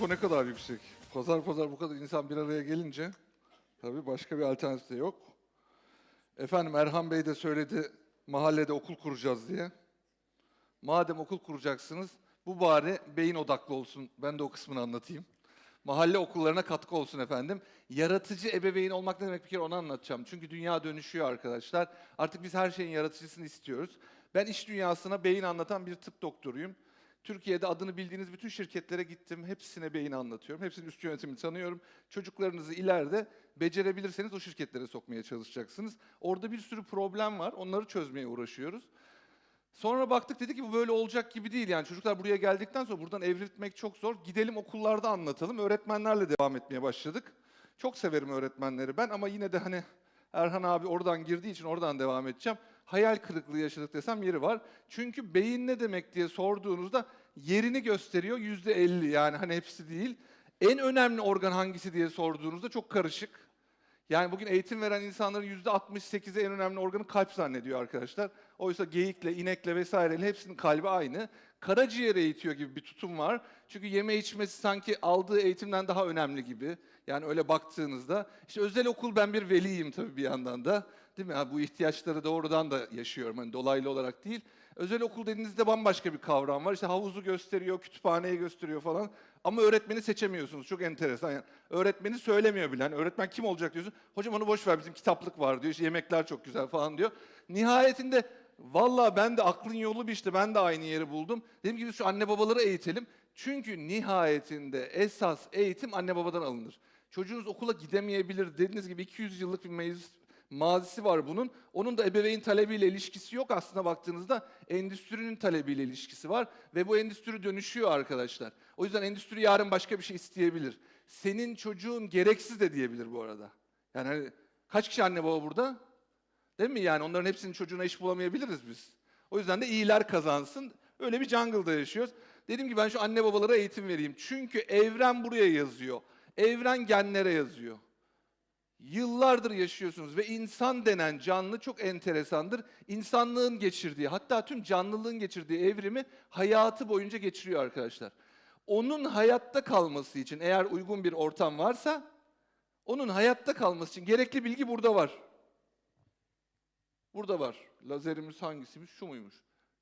Bu ne kadar yüksek. Pazar pazar bu kadar insan bir araya gelince tabii başka bir alternatif de yok. Efendim Erhan Bey de söyledi mahallede okul kuracağız diye. Madem okul kuracaksınız bu bari beyin odaklı olsun. Ben de o kısmını anlatayım. Mahalle okullarına katkı olsun efendim. Yaratıcı ebeveyn olmak ne demek bir kere onu anlatacağım. Çünkü dünya dönüşüyor arkadaşlar. Artık biz her şeyin yaratıcısını istiyoruz. Ben iş dünyasına beyin anlatan bir tıp doktoruyum. Türkiye'de adını bildiğiniz bütün şirketlere gittim. Hepsine beyin anlatıyorum. Hepsinin üst yönetimini tanıyorum. Çocuklarınızı ileride becerebilirseniz o şirketlere sokmaya çalışacaksınız. Orada bir sürü problem var. Onları çözmeye uğraşıyoruz. Sonra baktık dedi ki bu böyle olacak gibi değil. Yani çocuklar buraya geldikten sonra buradan evrilmek çok zor. Gidelim okullarda anlatalım. Öğretmenlerle devam etmeye başladık. Çok severim öğretmenleri ben ama yine de hani Erhan abi oradan girdiği için oradan devam edeceğim. Hayal kırıklığı yaşadık desem yeri var. Çünkü beyin ne demek diye sorduğunuzda yerini gösteriyor yüzde elli yani hani hepsi değil. En önemli organ hangisi diye sorduğunuzda çok karışık. Yani bugün eğitim veren insanların yüzde 68'i en önemli organı kalp zannediyor arkadaşlar. Oysa geyikle, inekle vesaireyle hepsinin kalbi aynı. Karaciğere eğitiyor gibi bir tutum var. Çünkü yeme içmesi sanki aldığı eğitimden daha önemli gibi. Yani öyle baktığınızda. işte özel okul ben bir veliyim tabii bir yandan da. Değil mi? Ha, bu ihtiyaçları doğrudan da yaşıyorum. Hani dolaylı olarak değil. Özel okul dediğinizde bambaşka bir kavram var. İşte havuzu gösteriyor, kütüphaneyi gösteriyor falan. Ama öğretmeni seçemiyorsunuz. Çok enteresan. Yani öğretmeni söylemiyor bile. Hani öğretmen kim olacak diyorsun. Hocam onu boş ver bizim kitaplık var diyor. İşte yemekler çok güzel falan diyor. Nihayetinde Vallahi ben de aklın yolu bir işte ben de aynı yeri buldum. Dedim ki biz şu anne babaları eğitelim. Çünkü nihayetinde esas eğitim anne babadan alınır. Çocuğunuz okula gidemeyebilir. Dediğiniz gibi 200 yıllık bir meclis mazisi var bunun. Onun da ebeveyn talebiyle ilişkisi yok aslında baktığınızda. Endüstrinin talebiyle ilişkisi var. Ve bu endüstri dönüşüyor arkadaşlar. O yüzden endüstri yarın başka bir şey isteyebilir. Senin çocuğun gereksiz de diyebilir bu arada. Yani hani kaç kişi anne baba burada? Değil mi? Yani onların hepsinin çocuğuna iş bulamayabiliriz biz. O yüzden de iyiler kazansın. Öyle bir jungle'da yaşıyoruz. Dedim ki ben şu anne babalara eğitim vereyim. Çünkü evren buraya yazıyor. Evren genlere yazıyor. Yıllardır yaşıyorsunuz ve insan denen canlı çok enteresandır. İnsanlığın geçirdiği, hatta tüm canlılığın geçirdiği evrimi hayatı boyunca geçiriyor arkadaşlar. Onun hayatta kalması için eğer uygun bir ortam varsa, onun hayatta kalması için gerekli bilgi burada var. Burada var. Lazerimiz hangisiymiş? Şu muymuş?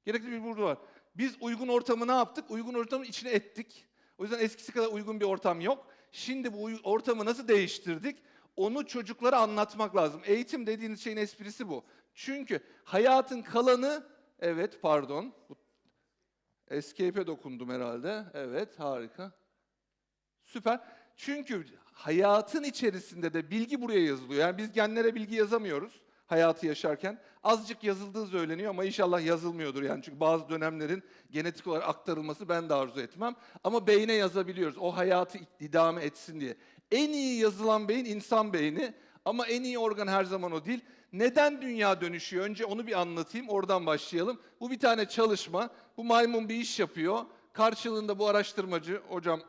Gerekli bir burada var. Biz uygun ortamı ne yaptık? Uygun ortamın içine ettik. O yüzden eskisi kadar uygun bir ortam yok. Şimdi bu ortamı nasıl değiştirdik? Onu çocuklara anlatmak lazım. Eğitim dediğiniz şeyin esprisi bu. Çünkü hayatın kalanı, evet pardon, escape'e dokundum herhalde. Evet harika. Süper. Çünkü hayatın içerisinde de bilgi buraya yazılıyor. Yani biz genlere bilgi yazamıyoruz hayatı yaşarken. Azıcık yazıldığı söyleniyor ama inşallah yazılmıyordur yani. Çünkü bazı dönemlerin genetik olarak aktarılması ben de arzu etmem. Ama beyne yazabiliyoruz. O hayatı idame etsin diye. En iyi yazılan beyin insan beyni. Ama en iyi organ her zaman o değil. Neden dünya dönüşüyor? Önce onu bir anlatayım, oradan başlayalım. Bu bir tane çalışma. Bu maymun bir iş yapıyor. Karşılığında bu araştırmacı, hocam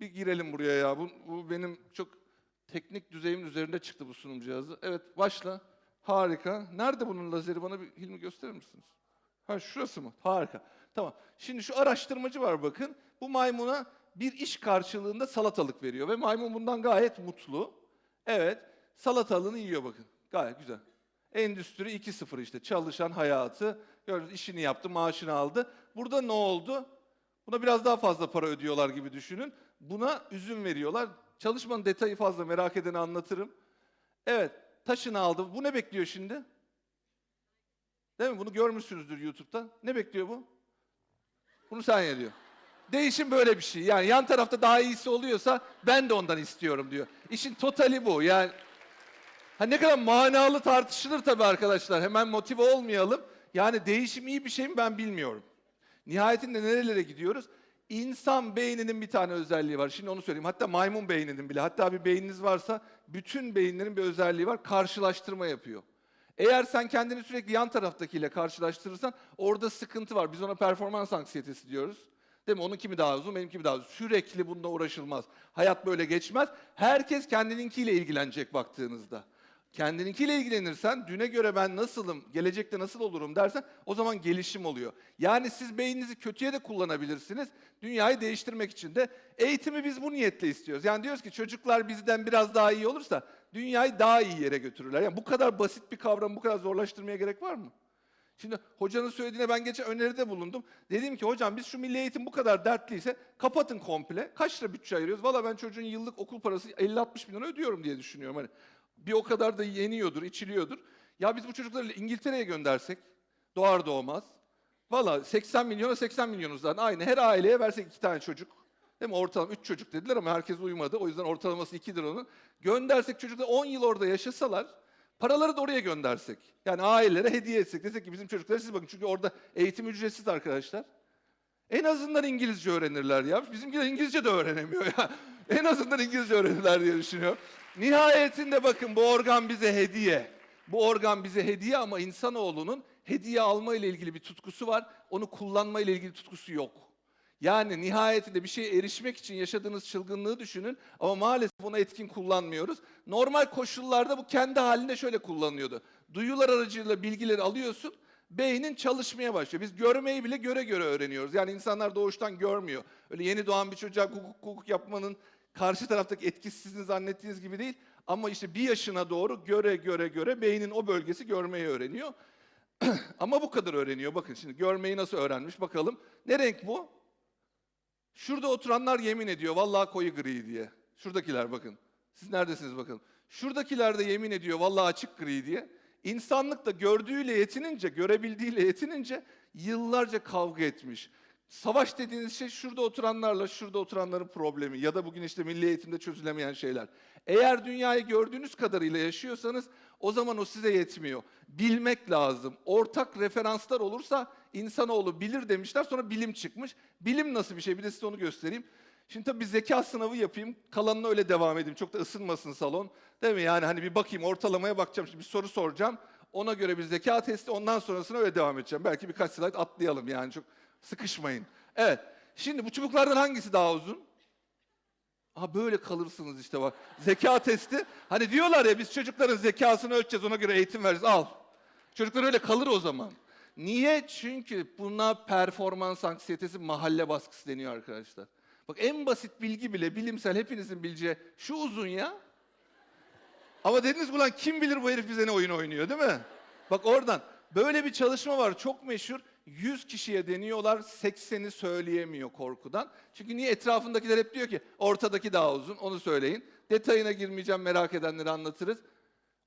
bir girelim buraya ya. Bu, bu benim çok teknik düzeyimin üzerinde çıktı bu sunum cihazı. Evet başla. Harika. Nerede bunun lazeri? Bana bir Hilmi gösterir misiniz? Ha şurası mı? Harika. Tamam. Şimdi şu araştırmacı var bakın. Bu maymuna bir iş karşılığında salatalık veriyor ve maymun bundan gayet mutlu. Evet. Salatalığını yiyor bakın. Gayet güzel. Endüstri 2.0 işte. Çalışan hayatı. Gördünüz işini yaptı, maaşını aldı. Burada ne oldu? Buna biraz daha fazla para ödüyorlar gibi düşünün. Buna üzüm veriyorlar. Çalışmanın detayı fazla merak edeni anlatırım. Evet, taşını aldı. Bu ne bekliyor şimdi? Değil mi? Bunu görmüşsünüzdür YouTube'da. Ne bekliyor bu? Bunu sen ye. Değişim böyle bir şey. Yani yan tarafta daha iyisi oluyorsa ben de ondan istiyorum diyor. İşin totali bu. Yani ha ne kadar manalı tartışılır tabii arkadaşlar. Hemen motive olmayalım. Yani değişim iyi bir şey mi ben bilmiyorum. Nihayetinde nerelere gidiyoruz? İnsan beyninin bir tane özelliği var. Şimdi onu söyleyeyim. Hatta maymun beyninin bile. Hatta bir beyniniz varsa bütün beyinlerin bir özelliği var. Karşılaştırma yapıyor. Eğer sen kendini sürekli yan taraftakiyle karşılaştırırsan orada sıkıntı var. Biz ona performans anksiyetesi diyoruz. Değil mi? Onun kimi daha uzun, benimki mi daha uzun. Sürekli bununla uğraşılmaz. Hayat böyle geçmez. Herkes kendininkiyle ilgilenecek baktığınızda. Kendininkiyle ilgilenirsen, düne göre ben nasılım, gelecekte nasıl olurum dersen o zaman gelişim oluyor. Yani siz beyninizi kötüye de kullanabilirsiniz. Dünyayı değiştirmek için de eğitimi biz bu niyetle istiyoruz. Yani diyoruz ki çocuklar bizden biraz daha iyi olursa dünyayı daha iyi yere götürürler. Yani bu kadar basit bir kavramı bu kadar zorlaştırmaya gerek var mı? Şimdi hocanın söylediğine ben geçen öneride bulundum. Dedim ki hocam biz şu milli eğitim bu kadar dertliyse kapatın komple. Kaç lira bütçe ayırıyoruz? Valla ben çocuğun yıllık okul parası 50-60 milyon ödüyorum diye düşünüyorum. Hani bir o kadar da yeniyordur, içiliyordur. Ya biz bu çocukları İngiltere'ye göndersek doğar doğmaz. Valla 80 milyona 80 milyonuz zaten aynı. Her aileye versek iki tane çocuk. Değil mi? Ortalama 3 çocuk dediler ama herkes uymadı. O yüzden ortalaması 2'dir onun. Göndersek çocuklar 10 yıl orada yaşasalar paraları da oraya göndersek. Yani ailelere hediye etsek. Desek ki bizim çocuklara siz bakın. Çünkü orada eğitim ücretsiz arkadaşlar. En azından İngilizce öğrenirler ya. Bizimkiler İngilizce de öğrenemiyor ya. En azından İngilizce öğrenirler diye düşünüyorum. Nihayetinde bakın bu organ bize hediye. Bu organ bize hediye ama insanoğlunun hediye alma ile ilgili bir tutkusu var. Onu kullanma ile ilgili tutkusu yok. Yani nihayetinde bir şeye erişmek için yaşadığınız çılgınlığı düşünün ama maalesef onu etkin kullanmıyoruz. Normal koşullarda bu kendi halinde şöyle kullanılıyordu. Duyular aracılığıyla bilgileri alıyorsun, beynin çalışmaya başlıyor. Biz görmeyi bile göre göre öğreniyoruz. Yani insanlar doğuştan görmüyor. Öyle yeni doğan bir çocuğa hukuk hukuk yapmanın karşı taraftaki etkisi sizin zannettiğiniz gibi değil. Ama işte bir yaşına doğru göre göre göre beynin o bölgesi görmeyi öğreniyor. Ama bu kadar öğreniyor. Bakın şimdi görmeyi nasıl öğrenmiş bakalım. Ne renk bu? Şurada oturanlar yemin ediyor vallahi koyu gri diye. Şuradakiler bakın. Siz neredesiniz bakın. Şuradakiler de yemin ediyor vallahi açık gri diye. İnsanlık da gördüğüyle yetinince, görebildiğiyle yetinince yıllarca kavga etmiş. Savaş dediğiniz şey şurada oturanlarla şurada oturanların problemi ya da bugün işte milli eğitimde çözülemeyen şeyler. Eğer dünyayı gördüğünüz kadarıyla yaşıyorsanız o zaman o size yetmiyor. Bilmek lazım. Ortak referanslar olursa insanoğlu bilir demişler sonra bilim çıkmış. Bilim nasıl bir şey bir de size onu göstereyim. Şimdi tabii bir zeka sınavı yapayım, kalanına öyle devam edeyim. Çok da ısınmasın salon. Değil mi? Yani hani bir bakayım, ortalamaya bakacağım. Şimdi bir soru soracağım. Ona göre bir zeka testi, ondan sonrasına öyle devam edeceğim. Belki birkaç slide atlayalım yani çok sıkışmayın. Evet, şimdi bu çubuklardan hangisi daha uzun? Aha böyle kalırsınız işte bak. Zeka testi. Hani diyorlar ya biz çocukların zekasını ölçeceğiz, ona göre eğitim veririz. Al. Çocuklar öyle kalır o zaman. Niye? Çünkü buna performans anksiyetesi mahalle baskısı deniyor arkadaşlar. Bak en basit bilgi bile bilimsel hepinizin bileceği şu uzun ya. Ama dediniz ulan kim bilir bu herif bize ne oyun oynuyor değil mi? Bak oradan. Böyle bir çalışma var çok meşhur. 100 kişiye deniyorlar 80'i söyleyemiyor korkudan. Çünkü niye etrafındakiler hep diyor ki ortadaki daha uzun onu söyleyin. Detayına girmeyeceğim merak edenleri anlatırız.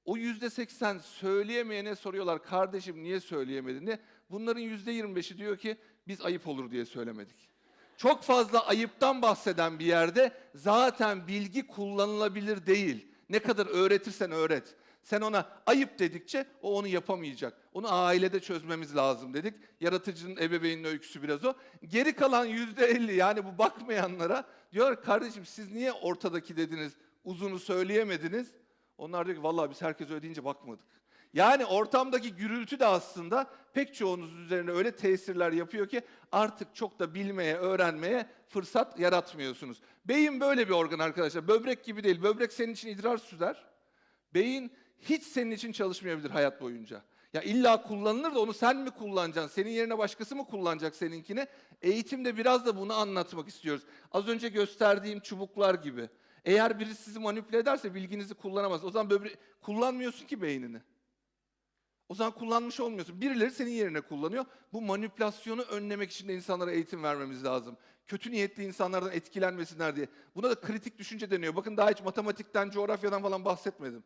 O yüzde seksen söyleyemeyene soruyorlar kardeşim niye söyleyemedin diye. Bunların yüzde yirmi beşi diyor ki biz ayıp olur diye söylemedik. Çok fazla ayıptan bahseden bir yerde zaten bilgi kullanılabilir değil. Ne kadar öğretirsen öğret. Sen ona ayıp dedikçe o onu yapamayacak. Onu ailede çözmemiz lazım dedik. Yaratıcının ebeveynin öyküsü biraz o. Geri kalan yüzde elli yani bu bakmayanlara diyorlar kardeşim siz niye ortadaki dediniz uzunu söyleyemediniz? Onlar diyor ki vallahi biz herkes öyle deyince bakmadık. Yani ortamdaki gürültü de aslında pek çoğunuz üzerine öyle tesirler yapıyor ki artık çok da bilmeye, öğrenmeye fırsat yaratmıyorsunuz. Beyin böyle bir organ arkadaşlar. Böbrek gibi değil. Böbrek senin için idrar süzer. Beyin hiç senin için çalışmayabilir hayat boyunca. Ya illa kullanılır da onu sen mi kullanacaksın? Senin yerine başkası mı kullanacak seninkini? Eğitimde biraz da bunu anlatmak istiyoruz. Az önce gösterdiğim çubuklar gibi. Eğer birisi sizi manipüle ederse bilginizi kullanamaz. O zaman böbre kullanmıyorsun ki beynini. O zaman kullanmış olmuyorsun. Birileri senin yerine kullanıyor. Bu manipülasyonu önlemek için de insanlara eğitim vermemiz lazım. Kötü niyetli insanlardan etkilenmesinler diye. Buna da kritik düşünce deniyor. Bakın daha hiç matematikten, coğrafyadan falan bahsetmedim.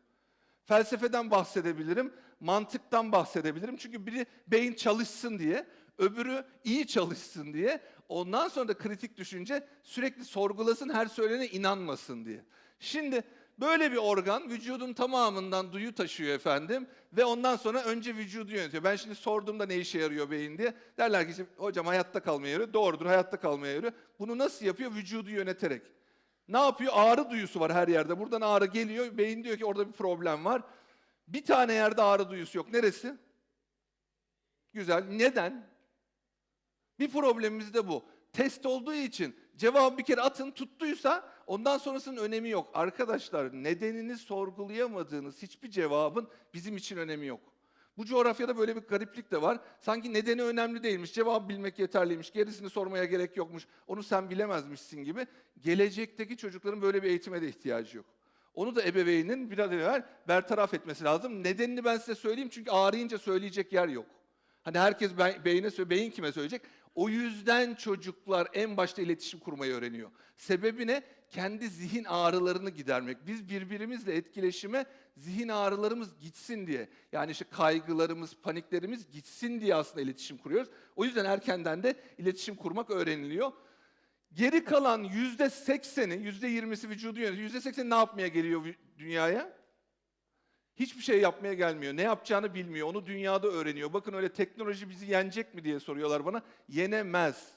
Felsefeden bahsedebilirim, mantıktan bahsedebilirim. Çünkü biri beyin çalışsın diye, öbürü iyi çalışsın diye. Ondan sonra da kritik düşünce sürekli sorgulasın, her söylene inanmasın diye. Şimdi böyle bir organ vücudun tamamından duyu taşıyor efendim ve ondan sonra önce vücudu yönetiyor. Ben şimdi sorduğumda ne işe yarıyor beyin diye. Derler ki hocam hayatta kalmaya yarıyor. Doğrudur hayatta kalmaya yarıyor. Bunu nasıl yapıyor? Vücudu yöneterek. Ne yapıyor? Ağrı duyusu var her yerde. Buradan ağrı geliyor. Beyin diyor ki orada bir problem var. Bir tane yerde ağrı duyusu yok. Neresi? Güzel. Neden? Bir problemimiz de bu. Test olduğu için Cevabı bir kere atın tuttuysa ondan sonrasının önemi yok. Arkadaşlar nedenini sorgulayamadığınız hiçbir cevabın bizim için önemi yok. Bu coğrafyada böyle bir gariplik de var. Sanki nedeni önemli değilmiş, cevabı bilmek yeterliymiş, gerisini sormaya gerek yokmuş, onu sen bilemezmişsin gibi. Gelecekteki çocukların böyle bir eğitime de ihtiyacı yok. Onu da ebeveynin bir an evvel bertaraf etmesi lazım. Nedenini ben size söyleyeyim çünkü ağrıyınca söyleyecek yer yok. Hani herkes be- beyine beyin kime söyleyecek? O yüzden çocuklar en başta iletişim kurmayı öğreniyor. Sebebi ne? Kendi zihin ağrılarını gidermek. Biz birbirimizle etkileşime zihin ağrılarımız gitsin diye. Yani işte kaygılarımız, paniklerimiz gitsin diye aslında iletişim kuruyoruz. O yüzden erkenden de iletişim kurmak öğreniliyor. Geri kalan yüzde sekseni, yüzde yirmisi vücudu yönetiyor. Yüzde sekseni ne yapmaya geliyor dünyaya? Hiçbir şey yapmaya gelmiyor. Ne yapacağını bilmiyor. Onu dünyada öğreniyor. Bakın öyle teknoloji bizi yenecek mi diye soruyorlar bana. Yenemez.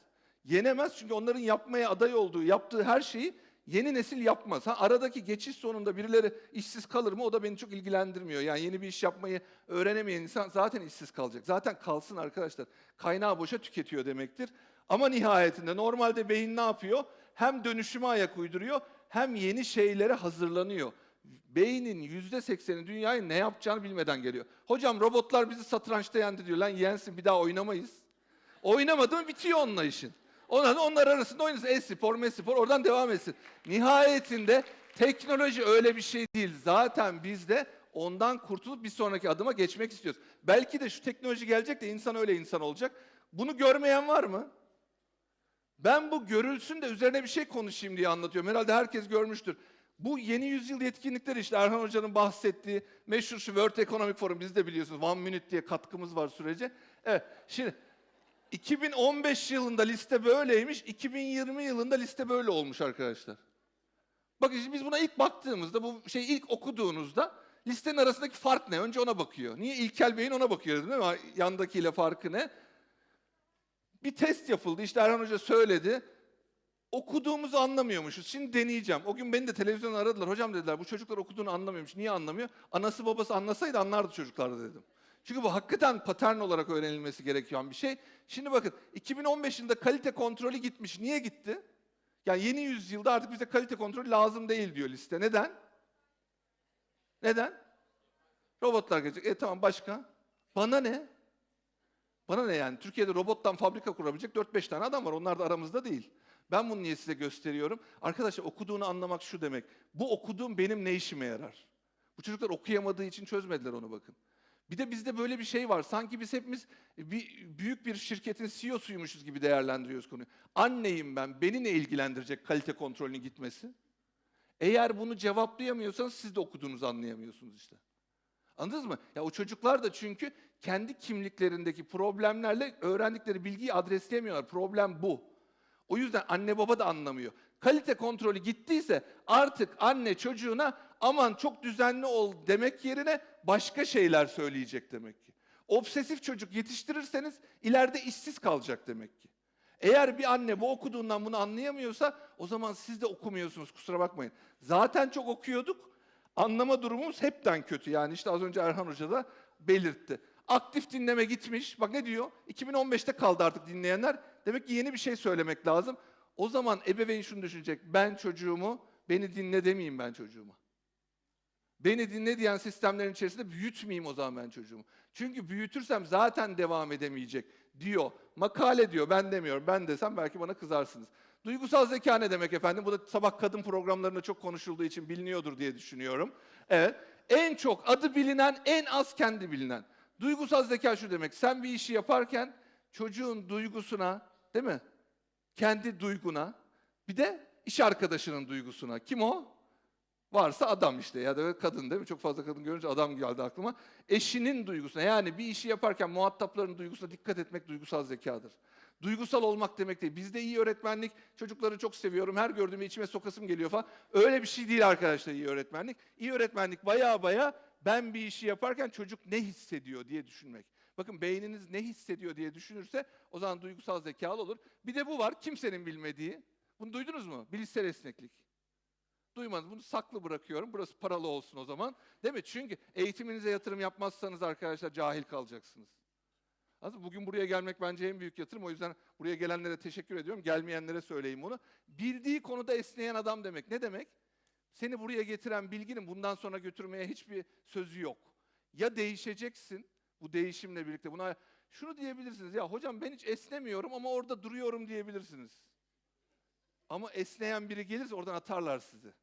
Yenemez çünkü onların yapmaya aday olduğu, yaptığı her şeyi yeni nesil yapmaz. Ha, aradaki geçiş sonunda birileri işsiz kalır mı o da beni çok ilgilendirmiyor. Yani yeni bir iş yapmayı öğrenemeyen insan zaten işsiz kalacak. Zaten kalsın arkadaşlar. Kaynağı boşa tüketiyor demektir. Ama nihayetinde normalde beyin ne yapıyor? Hem dönüşüme ayak uyduruyor hem yeni şeylere hazırlanıyor. Beynin yüzde sekseni dünyayı ne yapacağını bilmeden geliyor. Hocam robotlar bizi satrançta yendi diyor. Lan yensin bir daha oynamayız. Oynamadı mı bitiyor onunla işin. Onlar, onlar arasında oynasın. E-spor, me-spor oradan devam etsin. Nihayetinde teknoloji öyle bir şey değil. Zaten biz de ondan kurtulup bir sonraki adıma geçmek istiyoruz. Belki de şu teknoloji gelecek de insan öyle insan olacak. Bunu görmeyen var mı? Ben bu görülsün de üzerine bir şey konuşayım diye anlatıyorum. Herhalde herkes görmüştür. Bu yeni yüzyıl yetkinlikleri işte Erhan Hoca'nın bahsettiği meşhur şu World Economic Forum biz de biliyorsunuz One Minute diye katkımız var sürece. Evet şimdi 2015 yılında liste böyleymiş, 2020 yılında liste böyle olmuş arkadaşlar. Bakın şimdi biz buna ilk baktığımızda, bu şey ilk okuduğunuzda listenin arasındaki fark ne? Önce ona bakıyor. Niye? İlkel Bey'in ona bakıyor değil mi? Yandakiyle farkı ne? Bir test yapıldı. İşte Erhan Hoca söyledi. Okuduğumuzu anlamıyormuşuz. Şimdi deneyeceğim. O gün beni de televizyonda aradılar. Hocam dediler bu çocuklar okuduğunu anlamıyormuş. Niye anlamıyor? Anası babası anlasaydı anlardı çocuklar dedim. Çünkü bu hakikaten patern olarak öğrenilmesi gereken bir şey. Şimdi bakın 2015 yılında kalite kontrolü gitmiş. Niye gitti? Yani yeni yüzyılda artık bize kalite kontrolü lazım değil diyor liste. Neden? Neden? Robotlar gelecek. E tamam başka? Bana ne? Bana ne yani? Türkiye'de robottan fabrika kurabilecek 4-5 tane adam var. Onlar da aramızda değil. Ben bunu niye size gösteriyorum? Arkadaşlar okuduğunu anlamak şu demek. Bu okuduğum benim ne işime yarar? Bu çocuklar okuyamadığı için çözmediler onu bakın. Bir de bizde böyle bir şey var. Sanki biz hepimiz bir, büyük bir şirketin CEO'suymuşuz gibi değerlendiriyoruz konuyu. Anneyim ben. Beni ne ilgilendirecek kalite kontrolünün gitmesi? Eğer bunu cevaplayamıyorsanız siz de okuduğunuzu anlayamıyorsunuz işte. Anladınız mı? Ya o çocuklar da çünkü kendi kimliklerindeki problemlerle öğrendikleri bilgiyi adresleyemiyorlar. Problem bu. O yüzden anne baba da anlamıyor. Kalite kontrolü gittiyse artık anne çocuğuna aman çok düzenli ol demek yerine başka şeyler söyleyecek demek ki. Obsesif çocuk yetiştirirseniz ileride işsiz kalacak demek ki. Eğer bir anne bu okuduğundan bunu anlayamıyorsa o zaman siz de okumuyorsunuz kusura bakmayın. Zaten çok okuyorduk. Anlama durumumuz hepten kötü. Yani işte az önce Erhan Hoca da belirtti. Aktif dinleme gitmiş. Bak ne diyor? 2015'te kaldı artık dinleyenler. Demek ki yeni bir şey söylemek lazım. O zaman ebeveyn şunu düşünecek. Ben çocuğumu, beni dinle demeyeyim ben çocuğuma. Beni dinle diyen sistemlerin içerisinde büyütmeyeyim o zaman ben çocuğumu. Çünkü büyütürsem zaten devam edemeyecek diyor. Makale diyor ben demiyorum. Ben desem belki bana kızarsınız. Duygusal zeka ne demek efendim? Bu da sabah kadın programlarında çok konuşulduğu için biliniyordur diye düşünüyorum. Evet. En çok adı bilinen, en az kendi bilinen. Duygusal zeka şu demek. Sen bir işi yaparken çocuğun duygusuna, değil mi? Kendi duyguna, bir de iş arkadaşının duygusuna. Kim o? Varsa adam işte ya da kadın değil mi? Çok fazla kadın görünce adam geldi aklıma. Eşinin duygusuna yani bir işi yaparken muhatapların duygusuna dikkat etmek duygusal zekadır. Duygusal olmak demek değil. Bizde iyi öğretmenlik, çocukları çok seviyorum, her gördüğümde içime sokasım geliyor falan. Öyle bir şey değil arkadaşlar iyi öğretmenlik. İyi öğretmenlik baya baya ben bir işi yaparken çocuk ne hissediyor diye düşünmek. Bakın beyniniz ne hissediyor diye düşünürse o zaman duygusal zekalı olur. Bir de bu var kimsenin bilmediği. Bunu duydunuz mu? Bilişsel esneklik. Duymadınız. Bunu saklı bırakıyorum. Burası paralı olsun o zaman. Değil mi? Çünkü eğitiminize yatırım yapmazsanız arkadaşlar cahil kalacaksınız. Aslında bugün buraya gelmek bence en büyük yatırım. O yüzden buraya gelenlere teşekkür ediyorum. Gelmeyenlere söyleyeyim bunu. Bildiği konuda esneyen adam demek. Ne demek? Seni buraya getiren bilginin bundan sonra götürmeye hiçbir sözü yok. Ya değişeceksin bu değişimle birlikte. Buna şunu diyebilirsiniz. Ya hocam ben hiç esnemiyorum ama orada duruyorum diyebilirsiniz. Ama esneyen biri gelirse oradan atarlar sizi.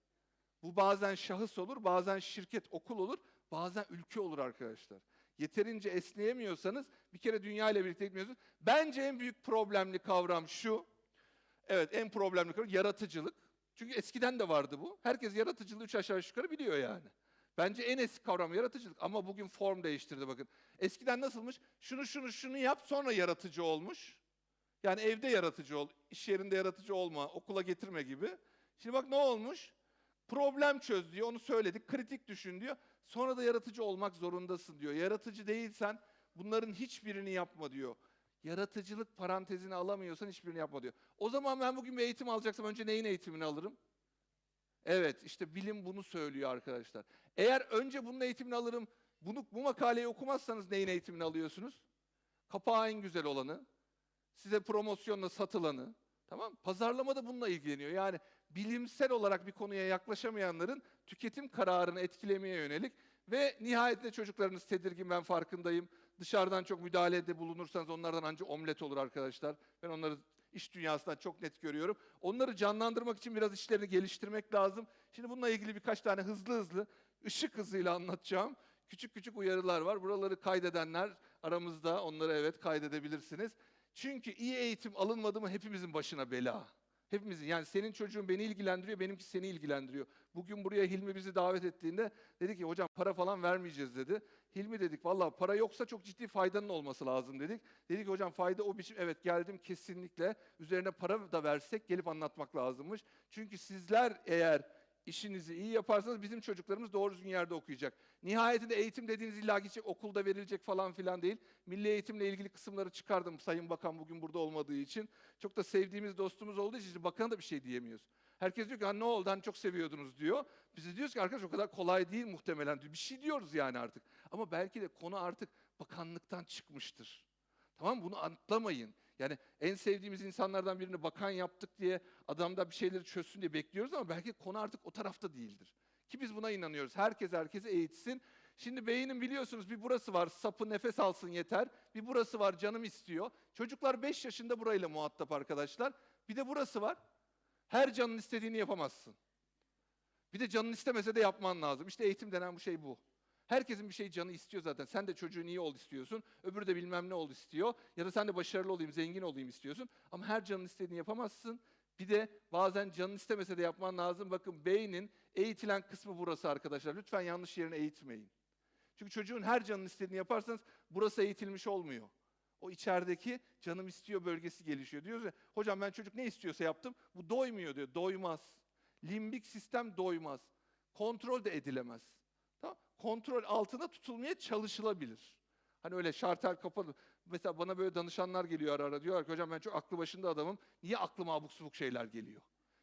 Bu bazen şahıs olur, bazen şirket, okul olur, bazen ülke olur arkadaşlar. Yeterince esneyemiyorsanız bir kere dünya ile birlikte gitmiyorsunuz. Bence en büyük problemli kavram şu. Evet en problemli kavram yaratıcılık. Çünkü eskiden de vardı bu. Herkes yaratıcılığı üç aşağı yukarı biliyor yani. Bence en eski kavram yaratıcılık ama bugün form değiştirdi bakın. Eskiden nasılmış? Şunu şunu şunu yap sonra yaratıcı olmuş. Yani evde yaratıcı ol, iş yerinde yaratıcı olma, okula getirme gibi. Şimdi bak ne olmuş? Problem çöz diyor, onu söyledik. Kritik düşün diyor. Sonra da yaratıcı olmak zorundasın diyor. Yaratıcı değilsen bunların hiçbirini yapma diyor. Yaratıcılık parantezini alamıyorsan hiçbirini yapma diyor. O zaman ben bugün bir eğitim alacaksam önce neyin eğitimini alırım? Evet, işte bilim bunu söylüyor arkadaşlar. Eğer önce bunun eğitimini alırım, bunu, bu makaleyi okumazsanız neyin eğitimini alıyorsunuz? Kapağı en güzel olanı, size promosyonla satılanı, tamam? Pazarlama da bununla ilgileniyor. Yani bilimsel olarak bir konuya yaklaşamayanların tüketim kararını etkilemeye yönelik ve nihayetinde çocuklarınız tedirgin ben farkındayım. Dışarıdan çok müdahalede bulunursanız onlardan ancak omlet olur arkadaşlar. Ben onları iş dünyasından çok net görüyorum. Onları canlandırmak için biraz işlerini geliştirmek lazım. Şimdi bununla ilgili birkaç tane hızlı hızlı ışık hızıyla anlatacağım. Küçük küçük uyarılar var. Buraları kaydedenler aramızda onları evet kaydedebilirsiniz. Çünkü iyi eğitim alınmadı mı hepimizin başına bela. Hepimizin yani senin çocuğun beni ilgilendiriyor, benimki seni ilgilendiriyor. Bugün buraya Hilmi bizi davet ettiğinde dedi ki hocam para falan vermeyeceğiz dedi. Hilmi dedik vallahi para yoksa çok ciddi faydanın olması lazım dedik. Dedik ki hocam fayda o biçim evet geldim kesinlikle üzerine para da versek gelip anlatmak lazımmış. Çünkü sizler eğer işinizi iyi yaparsanız bizim çocuklarımız doğru düzgün yerde okuyacak. Nihayetinde eğitim dediğiniz illa gidecek okulda verilecek falan filan değil. Milli eğitimle ilgili kısımları çıkardım Sayın Bakan bugün burada olmadığı için. Çok da sevdiğimiz dostumuz olduğu için bakana da bir şey diyemiyoruz. Herkes diyor ki "Ha, ne oldu hani çok seviyordunuz diyor. Biz de diyoruz ki arkadaş o kadar kolay değil muhtemelen diyor. Bir şey diyoruz yani artık. Ama belki de konu artık bakanlıktan çıkmıştır. Tamam? Bunu atlamayın. Yani en sevdiğimiz insanlardan birini bakan yaptık diye adam da bir şeyleri çözsün diye bekliyoruz ama belki konu artık o tarafta değildir. Ki biz buna inanıyoruz. Herkes herkese eğitsin. Şimdi beynin biliyorsunuz bir burası var sapı nefes alsın yeter. Bir burası var canım istiyor. Çocuklar 5 yaşında burayla muhatap arkadaşlar. Bir de burası var. Her canın istediğini yapamazsın. Bir de canın istemese de yapman lazım. İşte eğitim denen bu şey bu. Herkesin bir şey canı istiyor zaten. Sen de çocuğun iyi ol istiyorsun. Öbürü de bilmem ne ol istiyor. Ya da sen de başarılı olayım, zengin olayım istiyorsun. Ama her canın istediğini yapamazsın. Bir de bazen canın istemese de yapman lazım. Bakın beynin eğitilen kısmı burası arkadaşlar. Lütfen yanlış yerine eğitmeyin. Çünkü çocuğun her canın istediğini yaparsanız burası eğitilmiş olmuyor. O içerideki canım istiyor bölgesi gelişiyor. Diyoruz ya hocam ben çocuk ne istiyorsa yaptım. Bu doymuyor diyor. Doymaz. Limbik sistem doymaz. Kontrol de edilemez. Kontrol altında tutulmaya çalışılabilir. Hani öyle şartel kapalı. Mesela bana böyle danışanlar geliyor ara ara. Diyorlar ki hocam ben çok aklı başında adamım. Niye aklıma abuk subuk şeyler geliyor?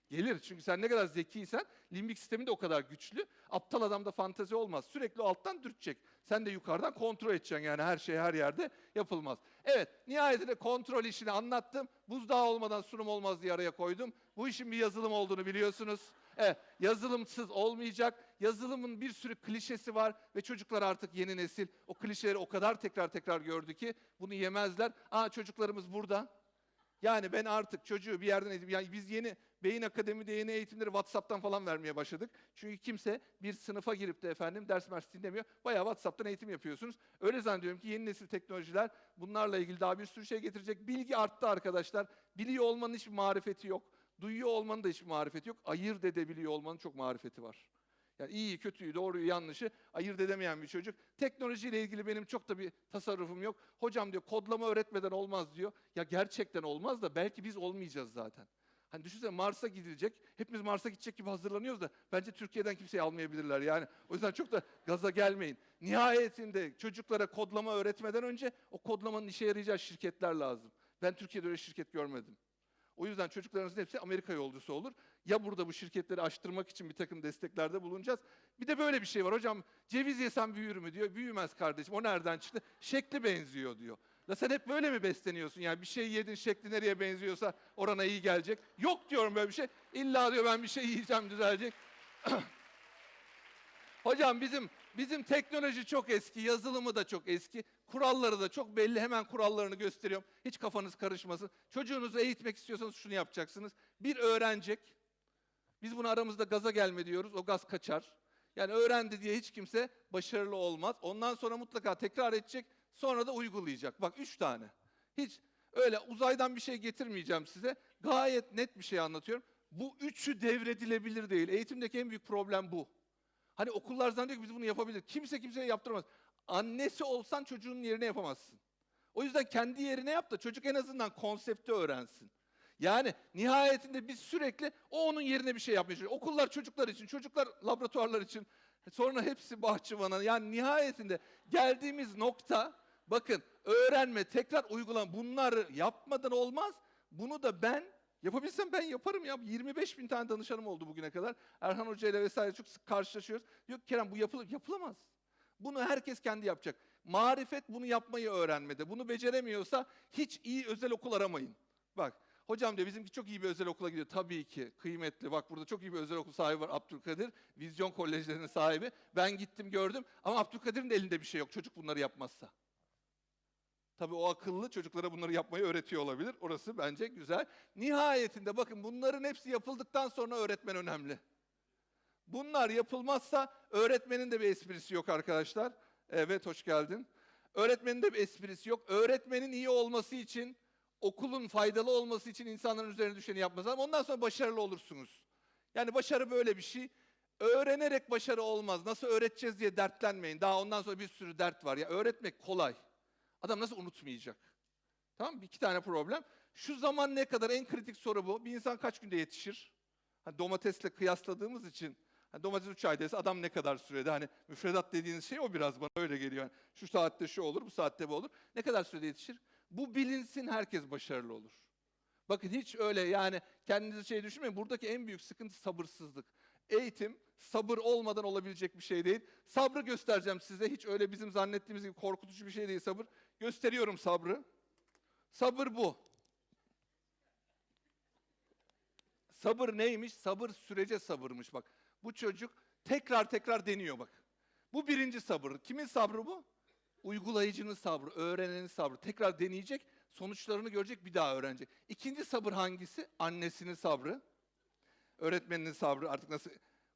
Gelir. Çünkü sen ne kadar zekiysen limbik sistemi de o kadar güçlü. Aptal adamda fantezi olmaz. Sürekli alttan dürtecek. Sen de yukarıdan kontrol edeceksin yani her şey her yerde yapılmaz. Evet nihayetinde kontrol işini anlattım. Buzdağı olmadan sunum olmaz diye araya koydum. Bu işin bir yazılım olduğunu biliyorsunuz. Evet, yazılımsız olmayacak. Yazılımın bir sürü klişesi var ve çocuklar artık yeni nesil o klişeleri o kadar tekrar tekrar gördü ki bunu yemezler. Aa çocuklarımız burada. Yani ben artık çocuğu bir yerden eğitim, yani biz yeni Beyin Akademi'de yeni eğitimleri WhatsApp'tan falan vermeye başladık. Çünkü kimse bir sınıfa girip de efendim ders mers dinlemiyor. Bayağı WhatsApp'tan eğitim yapıyorsunuz. Öyle zannediyorum ki yeni nesil teknolojiler bunlarla ilgili daha bir sürü şey getirecek. Bilgi arttı arkadaşlar. Biliyor olmanın hiçbir marifeti yok. Duyuyor olmanın da hiçbir marifeti yok. Ayırt edebiliyor olmanın çok marifeti var. Yani iyiyi, kötüyü, doğruyu, yanlışı ayırt edemeyen bir çocuk. Teknolojiyle ilgili benim çok da bir tasarrufum yok. Hocam diyor kodlama öğretmeden olmaz diyor. Ya gerçekten olmaz da belki biz olmayacağız zaten. Hani düşünsene Mars'a gidilecek. Hepimiz Mars'a gidecek gibi hazırlanıyoruz da bence Türkiye'den kimseyi almayabilirler yani. O yüzden çok da gaza gelmeyin. Nihayetinde çocuklara kodlama öğretmeden önce o kodlamanın işe yarayacağı şirketler lazım. Ben Türkiye'de öyle şirket görmedim. O yüzden çocuklarınızın hepsi Amerika yolcusu olur. Ya burada bu şirketleri aştırmak için bir takım desteklerde bulunacağız. Bir de böyle bir şey var. Hocam ceviz yesem büyür mü diyor. Büyümez kardeşim. O nereden çıktı? Şekli benziyor diyor. Ya sen hep böyle mi besleniyorsun? Yani bir şey yedin şekli nereye benziyorsa orana iyi gelecek. Yok diyorum böyle bir şey. İlla diyor ben bir şey yiyeceğim düzelecek. Hocam bizim bizim teknoloji çok eski, yazılımı da çok eski, kuralları da çok belli. Hemen kurallarını gösteriyorum. Hiç kafanız karışmasın. Çocuğunuzu eğitmek istiyorsanız şunu yapacaksınız. Bir öğrenecek. Biz bunu aramızda gaza gelme diyoruz. O gaz kaçar. Yani öğrendi diye hiç kimse başarılı olmaz. Ondan sonra mutlaka tekrar edecek. Sonra da uygulayacak. Bak üç tane. Hiç öyle uzaydan bir şey getirmeyeceğim size. Gayet net bir şey anlatıyorum. Bu üçü devredilebilir değil. Eğitimdeki en büyük problem bu. Hani okullar zannediyor ki biz bunu yapabiliriz. Kimse kimseye yaptıramaz. Annesi olsan çocuğun yerine yapamazsın. O yüzden kendi yerine yap da çocuk en azından konsepti öğrensin. Yani nihayetinde biz sürekli o onun yerine bir şey yapmaya. Okullar çocuklar için, çocuklar laboratuvarlar için, sonra hepsi bahçıvana. Yani nihayetinde geldiğimiz nokta, bakın öğrenme, tekrar uygulama bunları yapmadan olmaz. Bunu da ben yapabilsem ben yaparım ya. 25 bin tane danışanım oldu bugüne kadar. Erhan Hoca ile vesaire çok sık karşılaşıyoruz. Ki Kerem bu yapılır, yapılamaz. Bunu herkes kendi yapacak. Marifet bunu yapmayı öğrenmede. Bunu beceremiyorsa hiç iyi özel okul aramayın. Bak hocam diyor bizimki çok iyi bir özel okula gidiyor. Tabii ki kıymetli. Bak burada çok iyi bir özel okul sahibi var Abdülkadir. Vizyon kolejlerinin sahibi. Ben gittim gördüm ama Abdülkadir'in de elinde bir şey yok. Çocuk bunları yapmazsa. Tabii o akıllı çocuklara bunları yapmayı öğretiyor olabilir. Orası bence güzel. Nihayetinde bakın bunların hepsi yapıldıktan sonra öğretmen önemli. Bunlar yapılmazsa öğretmenin de bir esprisi yok arkadaşlar. Evet hoş geldin. Öğretmenin de bir esprisi yok. Öğretmenin iyi olması için, okulun faydalı olması için insanların üzerine düşeni yapması lazım. Ondan sonra başarılı olursunuz. Yani başarı böyle bir şey. Öğrenerek başarı olmaz. Nasıl öğreteceğiz diye dertlenmeyin. Daha ondan sonra bir sürü dert var. Ya öğretmek kolay. Adam nasıl unutmayacak? Tamam mı? İki tane problem. Şu zaman ne kadar en kritik soru bu. Bir insan kaç günde yetişir? Hani domatesle kıyasladığımız için hani domates 3 aydaysa adam ne kadar sürede? Hani müfredat dediğiniz şey o biraz bana öyle geliyor. Yani şu saatte şu olur, bu saatte bu olur. Ne kadar sürede yetişir? Bu bilinsin herkes başarılı olur. Bakın hiç öyle yani kendinizi şey düşünmeyin. Buradaki en büyük sıkıntı sabırsızlık. Eğitim sabır olmadan olabilecek bir şey değil. Sabrı göstereceğim size. Hiç öyle bizim zannettiğimiz gibi korkutucu bir şey değil sabır. Gösteriyorum sabrı. Sabır bu. Sabır neymiş? Sabır sürece sabırmış bak. Bu çocuk tekrar tekrar deniyor bak. Bu birinci sabır. Kimin sabrı bu? Uygulayıcının sabrı, öğrenenin sabrı. Tekrar deneyecek, sonuçlarını görecek, bir daha öğrenecek. İkinci sabır hangisi? Annesinin sabrı. Öğretmeninin sabrı artık nasıl?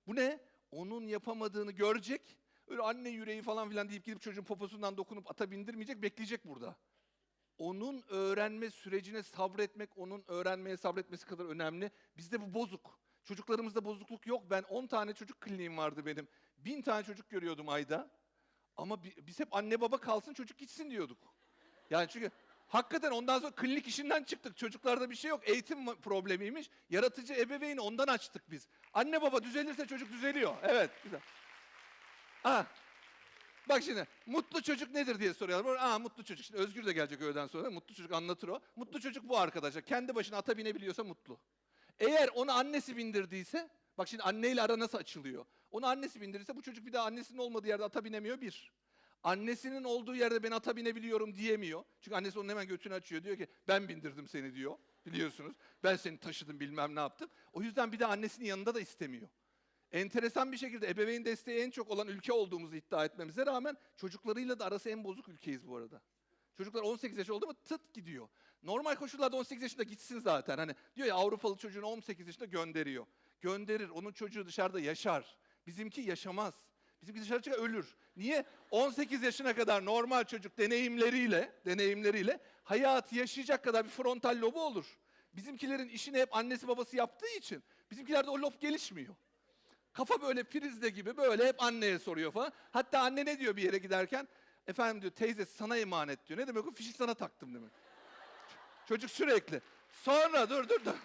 Bu ne? Onun yapamadığını görecek. Öyle anne yüreği falan filan deyip gidip çocuğun poposundan dokunup ata bindirmeyecek, bekleyecek burada. Onun öğrenme sürecine sabretmek, onun öğrenmeye sabretmesi kadar önemli. Bizde bu bozuk. Çocuklarımızda bozukluk yok. Ben 10 tane çocuk kliniğim vardı benim. 1000 tane çocuk görüyordum ayda. Ama bi- biz hep anne baba kalsın çocuk gitsin diyorduk. Yani çünkü hakikaten ondan sonra klinik işinden çıktık. Çocuklarda bir şey yok. Eğitim problemiymiş. Yaratıcı ebeveyni ondan açtık biz. Anne baba düzelirse çocuk düzeliyor. Evet güzel. Ha. Bak şimdi mutlu çocuk nedir diye soruyorlar. Aa mutlu çocuk. Şimdi Özgür de gelecek öğleden sonra. Mutlu çocuk anlatır o. Mutlu çocuk bu arkadaşlar. Kendi başına ata binebiliyorsa mutlu. Eğer onu annesi bindirdiyse, bak şimdi anneyle ara nasıl açılıyor? Onu annesi bindirirse bu çocuk bir daha annesinin olmadığı yerde ata binemiyor bir. Annesinin olduğu yerde ben ata binebiliyorum diyemiyor. Çünkü annesi onun hemen götünü açıyor. Diyor ki ben bindirdim seni diyor. Biliyorsunuz. Ben seni taşıdım bilmem ne yaptım. O yüzden bir de annesinin yanında da istemiyor. Enteresan bir şekilde ebeveyn desteği en çok olan ülke olduğumuzu iddia etmemize rağmen çocuklarıyla da arası en bozuk ülkeyiz bu arada. Çocuklar 18 yaş oldu mu tıt gidiyor. Normal koşullarda 18 yaşında gitsin zaten. Hani diyor ya Avrupalı çocuğunu 18 yaşında gönderiyor. Gönderir. Onun çocuğu dışarıda yaşar. Bizimki yaşamaz. Bizimki dışarı çıkar ölür. Niye? 18 yaşına kadar normal çocuk deneyimleriyle, deneyimleriyle hayatı yaşayacak kadar bir frontal lobu olur. Bizimkilerin işini hep annesi babası yaptığı için bizimkilerde o lob gelişmiyor. Kafa böyle prizde gibi böyle hep anneye soruyor falan. Hatta anne ne diyor bir yere giderken? Efendim diyor teyze sana emanet diyor. Ne demek o? Fişi sana taktım demek. Çocuk sürekli. Sonra dur dur dur.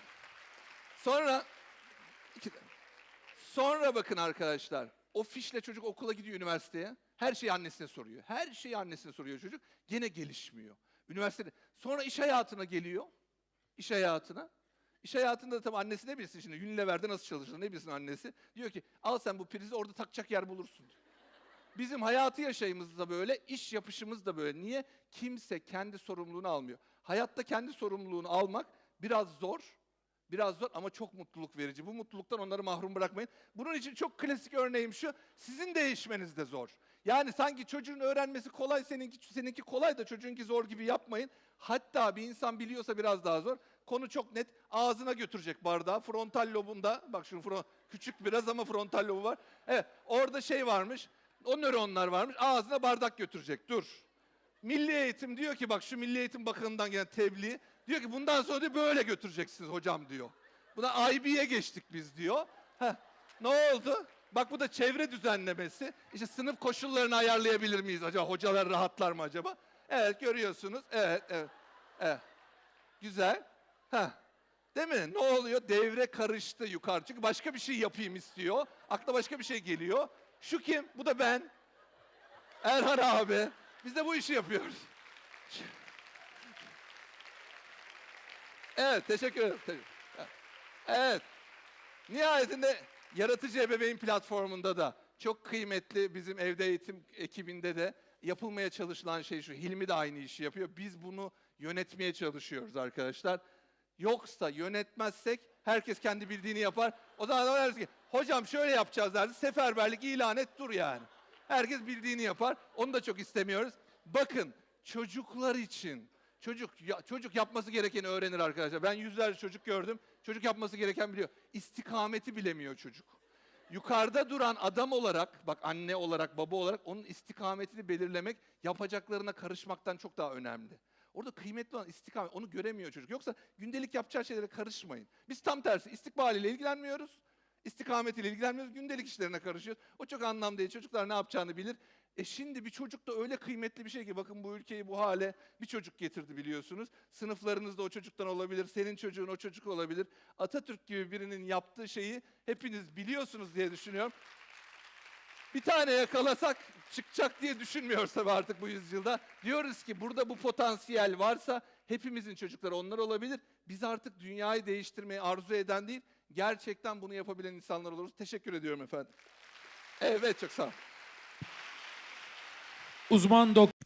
Sonra iki, sonra bakın arkadaşlar. O fişle çocuk okula gidiyor üniversiteye. Her şeyi annesine soruyor. Her şeyi annesine soruyor çocuk. Gene gelişmiyor. Üniversitede. Sonra iş hayatına geliyor. İş hayatına. İş hayatında da tabii annesi ne bilsin şimdi Unilever'de nasıl çalışır ne bilsin annesi. Diyor ki al sen bu prizi orada takacak yer bulursun. Bizim hayatı yaşayımız da böyle, iş yapışımız da böyle. Niye? Kimse kendi sorumluluğunu almıyor. Hayatta kendi sorumluluğunu almak biraz zor. Biraz zor ama çok mutluluk verici. Bu mutluluktan onları mahrum bırakmayın. Bunun için çok klasik örneğim şu. Sizin değişmeniz de zor. Yani sanki çocuğun öğrenmesi kolay, seninki seninki kolay da çocuğunki zor gibi yapmayın. Hatta bir insan biliyorsa biraz daha zor. Konu çok net. Ağzına götürecek bardağı. Frontal lobunda. Bak şunu fron, küçük biraz ama frontal lobu var. Evet orada şey varmış. O nöronlar varmış. Ağzına bardak götürecek. Dur. Milli Eğitim diyor ki bak şu Milli Eğitim Bakanı'ndan gelen tebliğ. Diyor ki bundan sonra diyor böyle götüreceksiniz hocam diyor. Buna IB'ye geçtik biz diyor. Heh, ne oldu? Bak bu da çevre düzenlemesi. İşte sınıf koşullarını ayarlayabilir miyiz acaba? Hocalar rahatlar mı acaba? Evet görüyorsunuz. Evet, evet. Evet. Güzel. Heh. Değil mi? Ne oluyor? Devre karıştı yukarı. Çünkü başka bir şey yapayım istiyor. Akla başka bir şey geliyor. Şu kim? Bu da ben. Erhan abi. Biz de bu işi yapıyoruz. Evet, teşekkür ederim. Evet. Nihayetinde Yaratıcı Ebeveyn platformunda da çok kıymetli bizim evde eğitim ekibinde de yapılmaya çalışılan şey şu. Hilmi de aynı işi yapıyor. Biz bunu yönetmeye çalışıyoruz arkadaşlar. Yoksa yönetmezsek herkes kendi bildiğini yapar. O zaman da deriz ki hocam şöyle yapacağız derdi. Seferberlik ilan et dur yani. Herkes bildiğini yapar. Onu da çok istemiyoruz. Bakın çocuklar için çocuk ya, çocuk yapması gerekeni öğrenir arkadaşlar. Ben yüzlerce çocuk gördüm. Çocuk yapması gereken biliyor. İstikameti bilemiyor çocuk. Yukarıda duran adam olarak, bak anne olarak, baba olarak onun istikametini belirlemek yapacaklarına karışmaktan çok daha önemli. Orada kıymetli olan istikamet, onu göremiyor çocuk. Yoksa gündelik yapacağı şeylere karışmayın. Biz tam tersi istikbaliyle ilgilenmiyoruz. İstikametiyle ilgilenmiyoruz, gündelik işlerine karışıyoruz. O çok anlam değil. Çocuklar ne yapacağını bilir. E şimdi bir çocuk da öyle kıymetli bir şey ki bakın bu ülkeyi bu hale bir çocuk getirdi biliyorsunuz. Sınıflarınızda o çocuktan olabilir, senin çocuğun o çocuk olabilir. Atatürk gibi birinin yaptığı şeyi hepiniz biliyorsunuz diye düşünüyorum. Bir tane yakalasak çıkacak diye düşünmüyoruz tabii artık bu yüzyılda. Diyoruz ki burada bu potansiyel varsa hepimizin çocukları onlar olabilir. Biz artık dünyayı değiştirmeyi arzu eden değil, gerçekten bunu yapabilen insanlar oluruz. Teşekkür ediyorum efendim. Evet çok sağ olun. Uzman doktor